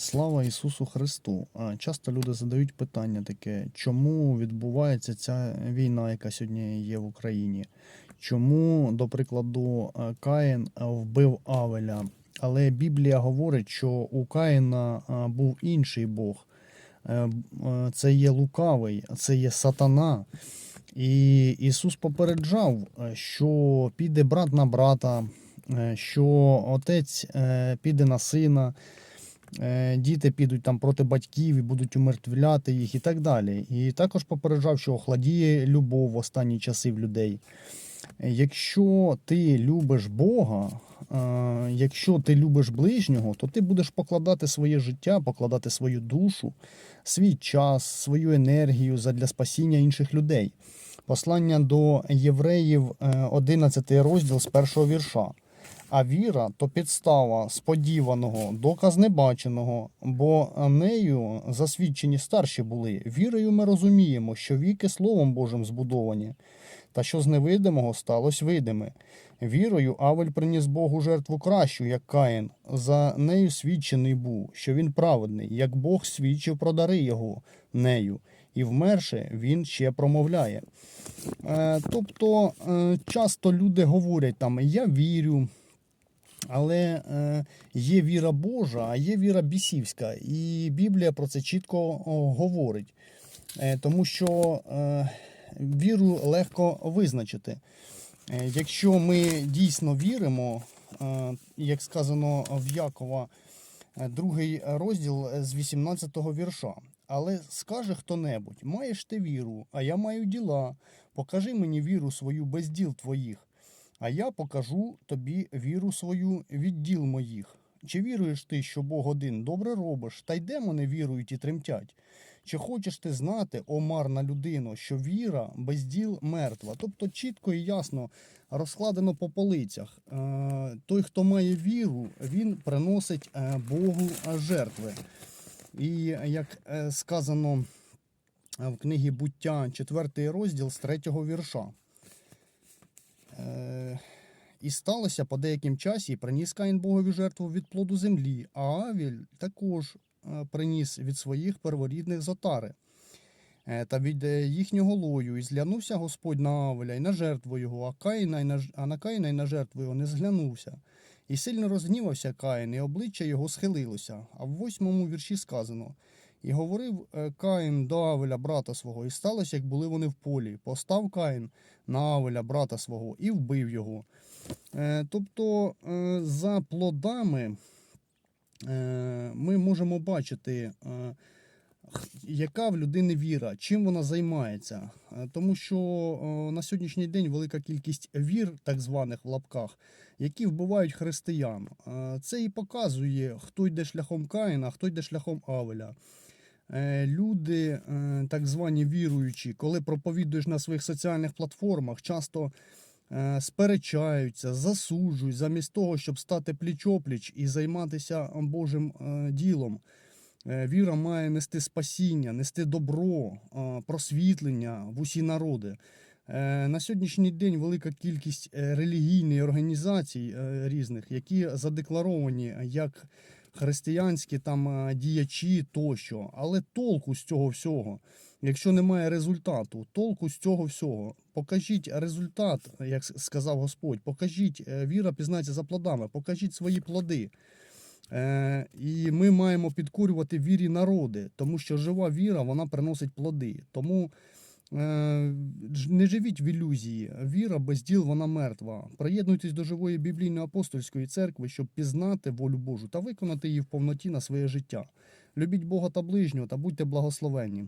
Слава Ісусу Христу! Часто люди задають питання таке, чому відбувається ця війна, яка сьогодні є в Україні? Чому, до прикладу, е, Каїн е, вбив Авеля? Але Біблія говорить, що у Каїна е, був інший Бог. Це є лукавий, це є сатана. І Ісус попереджав, що піде брат на брата, що отець піде на сина, діти підуть там проти батьків і будуть умертвляти їх і так далі. І також попереджав, що охладіє любов в останні часи в людей. Е, Якщо ти любиш Бога, е, якщо ти любиш ближнього, то ти будеш покладати своє життя, покладати свою душу, свій час, свою енергію задля спасіння інших людей. Послання до євреїв, е, 11 розділ з першого вірша. А віра то підстава сподіваного, доказ небаченого, бо нею засвідчені старші були. Вірою ми розуміємо, що віки Словом Божим збудовані, та що з невидимого сталося видиме. Вірою Авель приніс Богу жертву кращу, як Каїн. За нею свідчений був, що він праведний, як Бог свідчив про дари його нею, і вмерше він ще промовляє. Е, тобто е, часто люди говорять там я вірю, але е, є віра Божа, а є віра бісівська. І Біблія про це чітко говорить. Е, тому що е, віру легко визначити. Якщо ми дійсно віримо, як сказано в Якова, другий розділ з 18-го вірша. Але скаже хто-небудь: маєш ти віру, а я маю діла. Покажи мені віру свою без діл твоїх, а я покажу тобі віру свою від діл моїх. Чи віруєш ти, що Бог один добре робиш, та й демони вірують і тремтять? Чи хочеш ти знати, о марна людино, що віра без діл мертва? Тобто чітко і ясно розкладено по полицях. Е, Той, хто має віру, він приносить е, Богу е, жертви. І як сказано в книгі Буття, 4 розділ з 3 вірша. Е, І сталося по деяким часі, приніс Каїн Богові жертву від плоду землі, а Авіль також е, приніс від своїх перворідних з отари е, та від їхнього лою. І зглянувся Господь на Авеля і на жертву його, а, Каїна, на, а на Каїна й на жертву його не зглянувся. І сильно розгнівався Каїн, і обличчя його схилилося. А в восьмому вірші сказано: І говорив е, Каїн до Авеля, брата свого, і сталося, як були вони в полі. Постав Каїн на Авеля, брата свого, і вбив його. Е, Тобто, е, за плодами ми можемо бачити, яка в людини віра, чим вона займається. Тому що на сьогоднішній день велика кількість вір, так званих в лапках, які вбивають християн. Це і показує, хто йде шляхом Каїна, хто йде шляхом Авеля. Е, Люди, е, так звані віруючі, коли проповідуєш на своїх соціальних платформах, часто е, сперечаються, засуджують, замість того, щоб стати пліч-опліч і займатися Божим ділом. Віра має нести спасіння, нести добро, просвітлення в усі народи. На сьогоднішній день велика кількість релігійних організацій різних, які задекларовані як християнські там е, діячі тощо. Але толку з цього всього, якщо немає результату, толку з цього всього. Покажіть результат, як сказав Господь, покажіть, е, віра пізнається за плодами, покажіть свої плоди. Е, і ми маємо підкорювати вірі народи, тому що жива віра вона приносить плоди. Тому не живіть в ілюзії. Віра без діл вона мертва. Приєднуйтесь до живої біблійної апостольської церкви, щоб пізнати волю Божу та виконати її в повноті на своє життя. Любіть Бога та ближнього та будьте благословенні.